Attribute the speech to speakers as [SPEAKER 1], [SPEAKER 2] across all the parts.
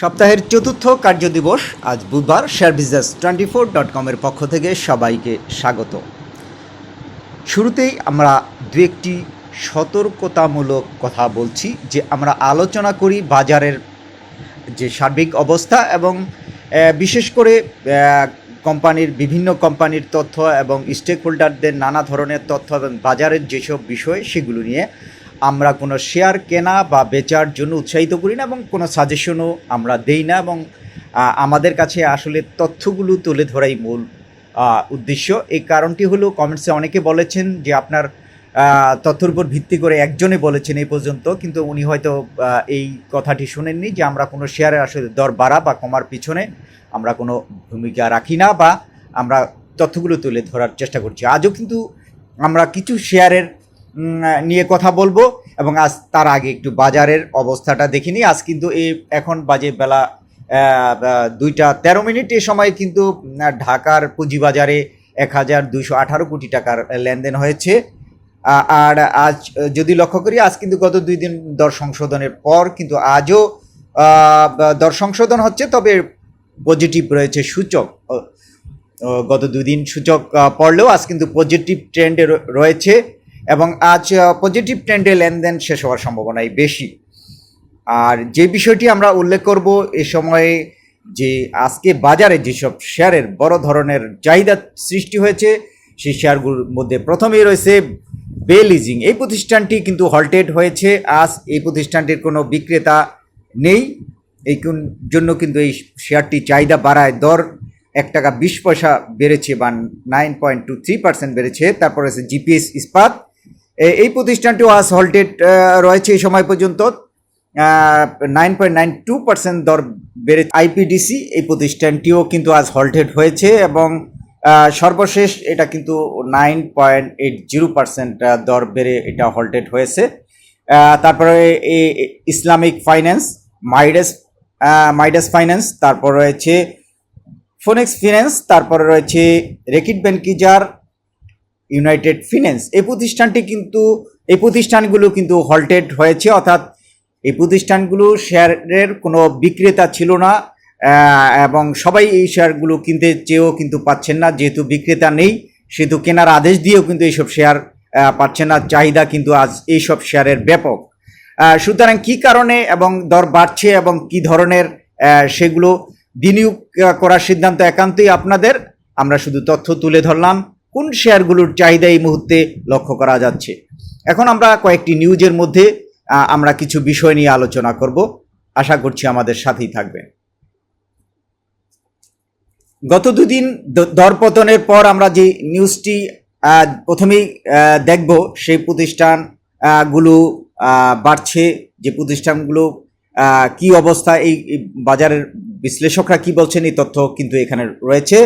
[SPEAKER 1] সপ্তাহের চতুর্থ কার্যদিবস আজ বুধবার share business twenty four dot কমের পক্ষ থেকে সবাইকে স্বাগত। শুরুতেই আমরা দু একটি সতর্কতামূলক কথা বলছি যে আমরা আলোচনা করি বাজারের যে সার্বিক অবস্থা এবং বিশেষ করে কোম্পানির বিভিন্ন কোম্পানির তথ্য এবং স্টেক হোল্ডারদের নানা ধরনের তথ্য এবং বাজারের যেসব বিষয় সেগুলো নিয়ে আমরা কোনো শেয়ার কেনা বা বেচার জন্য উৎসাহিত করি না এবং কোনো সাজেশনও আমরা দেই না এবং আমাদের কাছে আসলে তথ্যগুলো তুলে ধরাই মূল উদ্দেশ্য। এই কারণটি হলো কমেন্টসে অনেকে বলেছেন যে আপনার তথ্যের উপর ভিত্তি করে একজনে বলেছেন এই পর্যন্ত, কিন্তু উনি হয়তো এই কথাটি শুনেননি যে আমরা কোনো শেয়ারের আসলে দর বাড়া বা কমার পিছনে আমরা কোনো ভূমিকা রাখি না বা আমরা তথ্যগুলো তুলে ধরার চেষ্টা করছি। আজও কিন্তু আমরা কিছু শেয়ারের নিয়ে কথা বলব এবং আজ তার আগে একটু বাজারের অবস্থাটা দেখিনি আজ কিন্তু এই এখন বাজে বেলা দুইটা তেরো মিনিট। এ সময় কিন্তু ঢাকার পুঁজিবাজারে এক হাজার দুইশো আঠারো কোটি টাকার লেনদেন হয়েছে। আর আজ, যদি লক্ষ্য করি, আজ কিন্তু গত দুই দিন দর সংশোধনের পর কিন্তু আজও দর সংশোধন হচ্ছে, তবে পজিটিভ রয়েছে সূচক। গত দুই দিন সূচক পড়লেও আজ কিন্তু পজিটিভ ট্রেন্ডে রয়েছে। এবং আজ পজিটিভ ট্রেন্ডে লেনদেন শেষ হওয়ার সম্ভাবনাই বেশি। আর যে বিষয়টি আমরা উল্লেখ করব এ সময়ে যে আজকে বাজারে যেসব শেয়ারের বড় ধরনের চাহিদা সৃষ্টি হয়েছে, সেই শেয়ারগুলোর মধ্যে প্রথমেই রয়েছে বে লিজিং এই প্রতিষ্ঠানটি কিন্তু হল্টেড হয়েছে। আজ এই প্রতিষ্ঠানটির কোনো বিক্রেতা নেই। এই জন্য কিন্তু এই শেয়ারটি চাহিদা বাড়ায় দর এক টাকা বিশ পয়সা বেড়েছে বা nine point two three percent বেড়েছে। তারপর আছে জিপিএস ইস্পাত। এই প্রতিষ্ঠানটিও আজ হল্টেড রয়েছে এই সময় পর্যন্ত। Nine point nine two percent দর বেড়ে আইপিডিসি এই প্রতিষ্ঠানটিও কিন্তু আজ হল্টেড হয়েছে এবং সর্বশেষ এটা কিন্তু nine point eight zero percent দর বেড়ে এটা হল্টেড হয়েছে। তারপরে এ- এ- Islamic finance, Midas Midas finance, তারপর রয়েছে ফোনেক্স ফিন্যান্স, তারপরে রয়েছে রেকিট ব্যাংকিজার ইউনাইটেড ফিন্যান্স এই প্রতিষ্ঠানটি কিন্তু, এই প্রতিষ্ঠানগুলো কিন্তু হল্টেড হয়েছে, অর্থাৎ এই প্রতিষ্ঠানগুলো শেয়ারের কোনো বিক্রেতা ছিল না এবং সবাই এই শেয়ারগুলো কিনতে চেয়েও কিন্তু পাচ্ছেন না, যেহেতু বিক্রেতা নেই, সেহেতু কেনার আদেশ দিয়েও কিন্তু এইসব শেয়ার পাচ্ছেন না, চাহিদা কিন্তু আজ এইসব শেয়ারের ব্যাপক। সুতরাং কি কারণে এবং দর বাড়ছে এবং কি ধরনের সেগুলো বিনিয়োগ করার সিদ্ধান্ত একান্তই আপনাদের, আমরা শুধু তথ্য তুলে ধরলাম। কোন শেয়ারগুলোর চাহিদা এই মুহূর্তে লক্ষ্য করা যাচ্ছে? এখন আমরা কয়েকটি নিউজের মধ্যে আমরা কিছু বিষয় নিয়ে আলোচনা করব। আশা করছি আমাদের সাথেই থাকবেন। গত দুদিন দরপতনের পর আমরা যে নিউজটি প্রথমেই দেখব সেই প্রতিষ্ঠান আহ, গুলো বাড়ছে যে প্রতিষ্ঠানগুলো কি অবস্থা এই বাজারের বিশ্লেষকরা কি বলছেন এই তথ্য কিন্তু এখানে রয়েছে।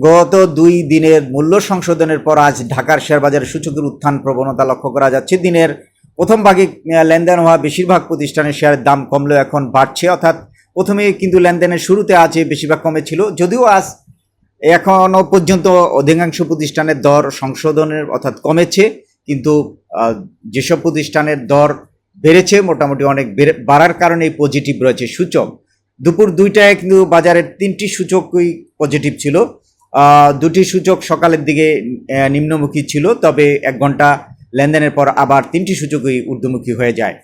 [SPEAKER 1] গত দুই দিনের মূল্য সংশোধনের পর আজ ঢাকার শেয়ার বাজারের সূচকের উত্থান প্রবণতা লক্ষ্য করা যাচ্ছে। দিনের প্রথম ভাগে লেনদেন হওয়া বেশিরভাগ প্রতিষ্ঠানের শেয়ারের দাম কমলেও এখন বাড়ছে। অর্থাৎ প্রথমে কিন্তু লেনদেনের শুরুতে আজ বেশিরভাগ কমেছিল। যদিও আজ এখনও পর্যন্ত অধিকাংশ প্রতিষ্ঠানের দর সংশোধনের অর্থাৎ কমেছে। কিন্তু যেসব প্রতিষ্ঠানের দর বেড়েছে, মোটামুটি অনেক বেড়ে- বাড়ার কারণে পজিটিভ রয়েছে সূচক। দুপুর দুইটায় কিন্তু বাজারের তিনটি সূচকই পজিটিভ ছিল। দুটি সূচক সকালের দিকে নিম্নমুখী ছিল, তবে এক ঘণ্টা লেনদেনের পর আবার তিনটি সূচকই ঊর্ধ্বমুখী হয়ে যায়।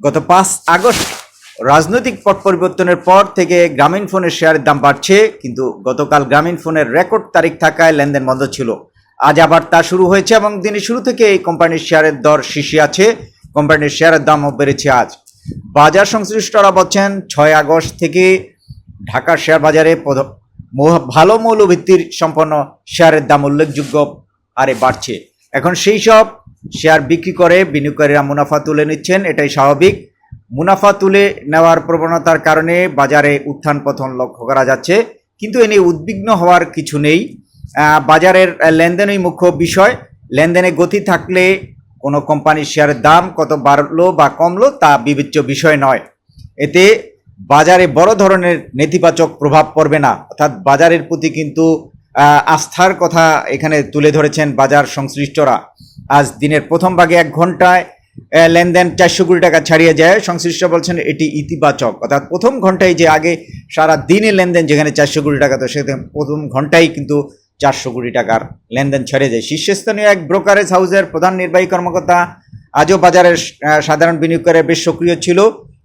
[SPEAKER 1] গত পাঁচ আগস্ট রাজনৈতিক পট পরিবর্তনের পর থেকে গ্রামীণ ফোনের শেয়ারের দাম বাড়ছে, কিন্তু গতকাল গ্রামীণ ফোনের রেকর্ড তারিখ থাকায় লেনদেন বন্ধ ছিল। আজ আবার তা শুরু হয়েছে এবং দিনের শুরু থেকে এই কোম্পানির শেয়ারের দর শীর্ষে আছে। কোম্পানির শেয়ারের দামও বেড়েছে আজ। বাজার সংশ্লিষ্টরা বলছেন, ছয় আগস্ট থেকে ঢাকার শেয়ার বাজারে ভালো মৌলভিত্তির সম্পন্ন শেয়ারের দাম উল্লেখযোগ্য হারে বাড়ছে। এখন সেই সব শেয়ার বিক্রি করে বিনিয়োগকারীরা মুনাফা তুলে নিচ্ছেন, এটাই স্বাভাবিক। মুনাফা তুলে নেওয়ার প্রবণতার কারণে বাজারে উত্থান পতন লক্ষ্য করা যাচ্ছে। কিন্তু এ নিয়ে উদ্বিগ্ন হওয়ার কিছু নেই। বাজারের লেনদেনই মুখ্য বিষয়। লেনদেনে গতি থাকলে কোনো কোম্পানির শেয়ারের দাম কত বাড়লো বা কমলো তা বিবেচ্য বিষয় নয়। এতে বাজারে বড় ধরনের নেতিবাচক প্রভাব পড়বে না। অর্থাৎ বাজারের প্রতি কিন্তু আস্থার কথা এখানে তুলে ধরেছেন বাজার সংশ্লিষ্টরা। আজ দিনের প্রথম ভাগে এক ঘন্টায় লেনদেন চারশো কোটি টাকা ছাড়িয়ে যায়। সংশ্লিষ্ট বলছেন এটি ইতিবাচক। অর্থাৎ প্রথম ঘন্টায় যে আগে সারা দিনে লেনদেন যেখানে চারশো কোটি টাকা, তো সেখানে প্রথম ঘন্টায় কিন্তু চারশো কোটি টাকার লেনদেন ছেড়ে যায়। শীর্ষস্থানীয় এক ব্রোকারেজ হাউসের প্রধান নির্বাহী কর্মকর্তা আজও বাজারের সাধারণ বিনিয়োগকারী বেশ সক্রিয় ছিল।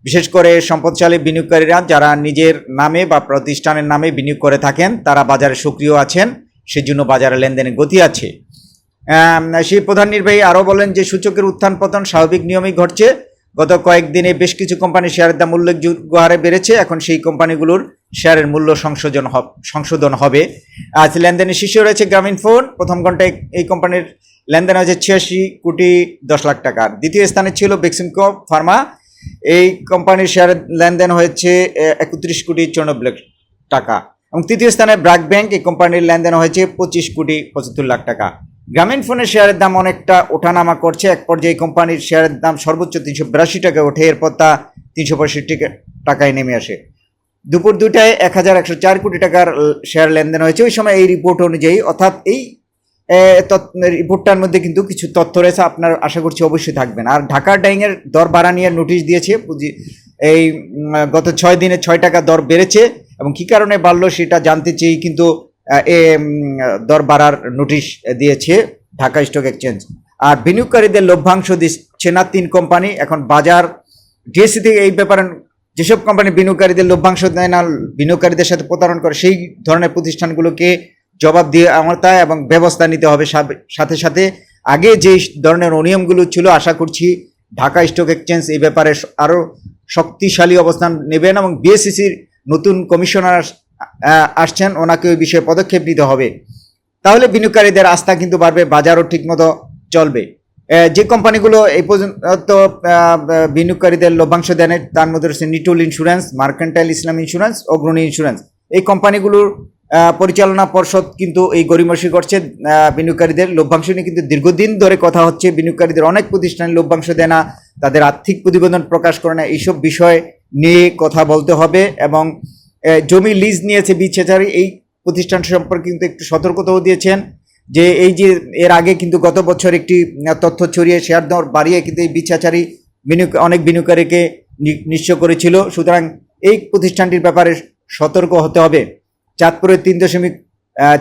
[SPEAKER 1] বিশেষ করে সম্পদশালী বিনিয়োগকারীরা যারা নিজের নামে বা প্রতিষ্ঠানের নামে বিনিয়োগ করে থাকেন, তারা বাজারে সক্রিয় আছেন, সেজন্য বাজারে লেনদেনে গতি আছে। সেই প্রধান নির্বাহী আরও বলেন যে, সূচকের উত্থান পতন স্বাভাবিক নিয়মেই ঘটছে। গত কয়েকদিনে বেশ কিছু কোম্পানির শেয়ারের দাম উল্লেখযোগ্য হারে বেড়েছে। এখন সেই কোম্পানিগুলোর শেয়ারের মূল্য সংশোধন সংশোধন হবে। আজ লেনদেনের শীর্ষে রয়েছে গ্রামীণ ফোন। প্রথম ঘন্টায় এই কোম্পানির লেনদেন হয়েছে ছিয়াশি কোটি দশ লাখ টাকার দ্বিতীয় স্থানে ছিল বেক্সিমকো ফার্মা। এই কোম্পানির শেয়ারের লেনদেন হয়েছে একত্রিশ কোটি চৌরানব্বই লাখ টাকা। এবং তৃতীয় স্থানে ব্র্যাক ব্যাংক এই কোম্পানির লেনদেন হয়েছে পঁচিশ কোটি পঁচাত্তর লাখ টাকা। গ্রামীণ ফোনের শেয়ারের দাম অনেকটা ওঠানামা করছে। এক পর্যায়ে কোম্পানির শেয়ারের দাম সর্বোচ্চ তিনশো বিরাশি টাকা ওঠে। এরপর তা তিনশো পঁয়ষট্টি টাকায় নেমে আসে। দুপুর দুটায় এক হাজার একশো চার কোটি টাকার শেয়ার লেনদেন হয়েছে। ওই সময় এই রিপোর্ট অনুযায়ী, অর্থাৎ এই রিপোর্টটার মধ্যে কিন্তু কিছু তথ্য রয়েছে, আপনার আশা করছি অবশ্যই থাকবেন। আর ঢাকার ডাইংয়ের দর বাড়া নিয়ে নোটিশ দিয়েছে, পুঁজি- এই গত ছয় দিনে ছয় টাকা দর বেড়েছে, এবং কী কারণে বাড়লো সেটা জানতে চেয়ে কিন্তু এ দর বাড়ার নোটিশ দিয়েছে ঢাকা স্টক এক্সচেঞ্জ। আর বিনিয়োগকারীদের লভ্যাংশ দিচ্ছে না তিন কোম্পানি, এখন বাজার, ডিএসসি থেকে এই ব্যাপারে যেসব কোম্পানি বিনিয়োগকারীদের লভ্যাংশ দেয় না, বিনিয়োগকারীদের সাথে প্রতারণ করে, সেই ধরনের প্রতিষ্ঠানগুলোকে জবাব দিয়ে আমতায় এবং ব্যবস্থা নিতে হবে সাথে সাথে। আগে যে ধরনের অনিয়মগুলো ছিল, আশা করছি ঢাকা স্টক এক্সচেঞ্জ এই ব্যাপারে আরও শক্তিশালী অবস্থান নেবেন এবং বিএসসিসির নতুন কমিশনার আসছেন, ওনাকে ওই বিষয়ে পদক্ষেপ নিতে হবে। তাহলে বিনিয়োগকারীদের আস্থা কিন্তু বাড়বে, বাজারও ঠিকমতো চলবে। যে কোম্পানিগুলো এই পর্যন্ত বিনিয়োগকারীদের লভ্যাংশ দেন তার মধ্যে রয়েছে Nitol insurance mercantile Islam insurance Agrani insurance এই কোম্পানিগুলোর পরিচালনা পর্ষদ কিন্তু এই গরিমসি করছে। বিনিয়োগকারীদের লভ্যাংশ নিয়ে কিন্তু দীর্ঘদিন ধরে কথা হচ্ছে। বিনিয়োগকারীদের অনেক প্রতিষ্ঠানে লভ্যাংশ দেয় না। তাদের আর্থিক প্রতিবেদন প্রকাশ করে না। এইসব বিষয় নিয়ে কথা বলতে হবে এবং জমি লিজ নিয়েছে বিচ্ছেচারি। এই প্রতিষ্ঠান সম্পর্কে কিন্তু একটু সতর্কতাও দিয়েছেন যে এই যে এর আগে কিন্তু গত বছর একটি তথ্য ছড়িয়ে শেয়ার দর বাড়িয়ে কিন্তু এই বিচ্ছাচারী বিনিয়োগ, অনেক বিনিয়োগকারীকে নি- নিঃস্ব করেছিল। সুতরাং এই প্রতিষ্ঠানটির ব্যাপারে সতর্ক হতে হবে। চাঁদপুরের তিন দশমিক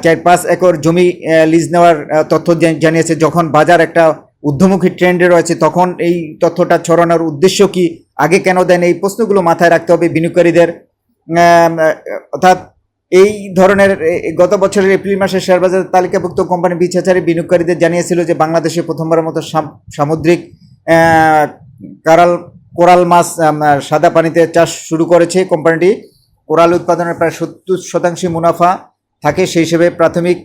[SPEAKER 1] চার পাঁচ একর জমি লিজ নেওয়ার তথ্য জানিয়েছে। যখন বাজার একটা ঊর্ধ্বমুখী ট্রেন্ডে রয়েছে, তখন এই তথ্যটা ছড়ানোর উদ্দেশ্য কি? আগে কেন দেন? এই প্রশ্নগুলো মাথায় রাখতে হবে বিনিয়োগকারীদের। অর্থাৎ এই ধরনের গত বছরের এপ্রিল মাসে শেয়ার বাজার তালিকাভুক্ত কোম্পানি বিচ্ছাচারী বিনিয়োগকারীদের জানিয়েছিল যে বাংলাদেশে প্রথমবারের মতো সাম- সামুদ্রিক কারাল, কোরাল মাছ সাদা পানিতে চাষ শুরু করেছে কোম্পানিটি। কোরাল উৎপাদনের প্রায় সত্তর শতাংশ মুনাফা থাকে, সেই হিসেবে প্রাথমিক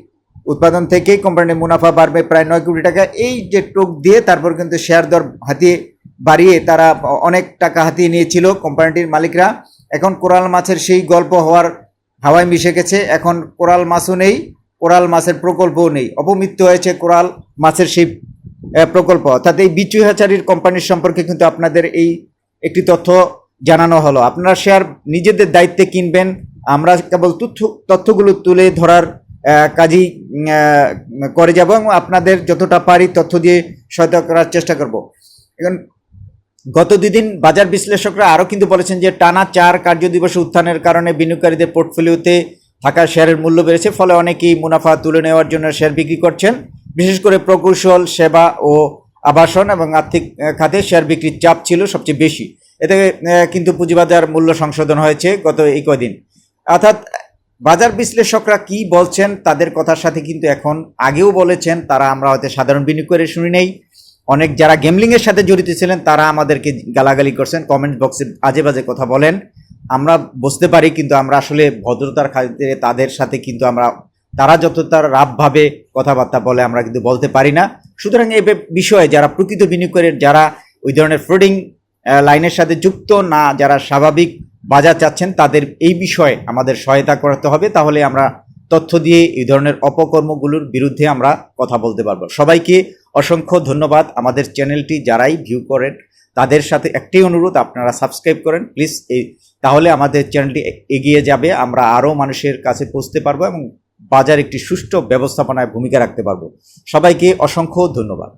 [SPEAKER 1] উৎপাদন থেকেই কোম্পানির মুনাফা বাড়বে প্রায় নয় কোটি টাকা। এই যে টোক দিয়ে তারপর কিন্তু শেয়ার দর হাতিয়ে বাড়িয়ে তারা অনেক টাকা হাতিয়ে নিয়েছিল কোম্পানিটির মালিকরা। এখন কোরাল মাছের সেই গল্প হওয়ার হাওয়ায় মিশে গেছে। এখন কোরাল মাছও নেই, কোরাল মাছের প্রকল্পও নেই। অপমৃত্যু হয়েছে কোরাল মাছের সেই প্রকল্প। অর্থাৎ এই বিচুহাচারির কোম্পানির সম্পর্কে কিন্তু আপনাদের এই একটি তথ্য জানানো হলো। আপনারা শেয়ার নিজেদের দায়িত্বে কিনবেন। আমরা কেবল তথ্য, তথ্যগুলো তুলে ধরার কাজই করে যাব এবং আপনাদের যতটা পারি তথ্য দিয়ে সহায়তা করার চেষ্টা করব। এখন, গত দুদিন বাজার বিশ্লেষকরা আরও কিন্তু বলেছেন যে, টানা চার কার্যদিবসে উত্থানের কারণে বিনিয়োগকারীদের পোর্টফোলিওতে থাকা শেয়ারের মূল্য বেড়েছে, ফলে অনেকেই মুনাফা তুলে নেওয়ার জন্য শেয়ার বিক্রি করছেন। বিশেষ করে প্রকৌশল, সেবা ও আবাসন এবং আর্থিক খাতে শেয়ার বিক্রির চাপ ছিল সবচেয়ে বেশি। এতে কিন্তু পুঁজিবাজার মূল্য সংশোধন হয়েছে গত এই কদিন অর্থাৎ, বাজার বিশ্লেষকরা কি বলছেন তাদের কথার সাথে কিন্তু এখন আগেও বলেছেন, তারা আমরা হয়তো সাধারণ বিনিয়োগ করে শুনি নেই। অনেক যারা গেমলিংয়ের সাথে জড়িত ছিলেন, তারা আমাদেরকে গালাগালি করছেন কমেন্ট বক্সে আজে বাজে কথা বলেন। আমরা বুঝতে পারি কিন্তু আমরা আসলে ভদ্রতার খাতিরে তাদের সাথে কিন্তু আমরা, তারা যত তার রাবভাবে কথাবার্তা বলে আমরা কিন্তু বলতে পারি না। সুতরাং বে- বিষয়ে যারা প্রকৃত বিনিয়োগ করে, যারা ওই ধরনের ফ্রোডিং লাইনের সাথে যুক্ত না যারা স্বাভাবিক বাজার চাচ্ছেন, তাদের এই বিষয়ে আমাদের সহায়তা করতে হবে। তাহলে আমরা তথ্য দিয়ে এই ধরনের অপকর্মগুলোর বিরুদ্ধে আমরা কথা বলতে পারব। সবাইকে অসংখ্য ধন্যবাদ। আমাদের চ্যানেলটি যারাই ভিউ করেন, তাদের সাথে একটাই অনুরোধ, আপনারা সাবস্ক্রাইব করেন। প্লিজ, এই তাহলে আমাদের চ্যানেলটি এগিয়ে যাবে। আমরা আরও মানুষের কাছে পৌঁছতে পারব এবং বাজার একটি সুষ্ঠু ব্যবস্থাপনায় ভূমিকা রাখতে পারব। সবাইকে অসংখ্য ধন্যবাদ।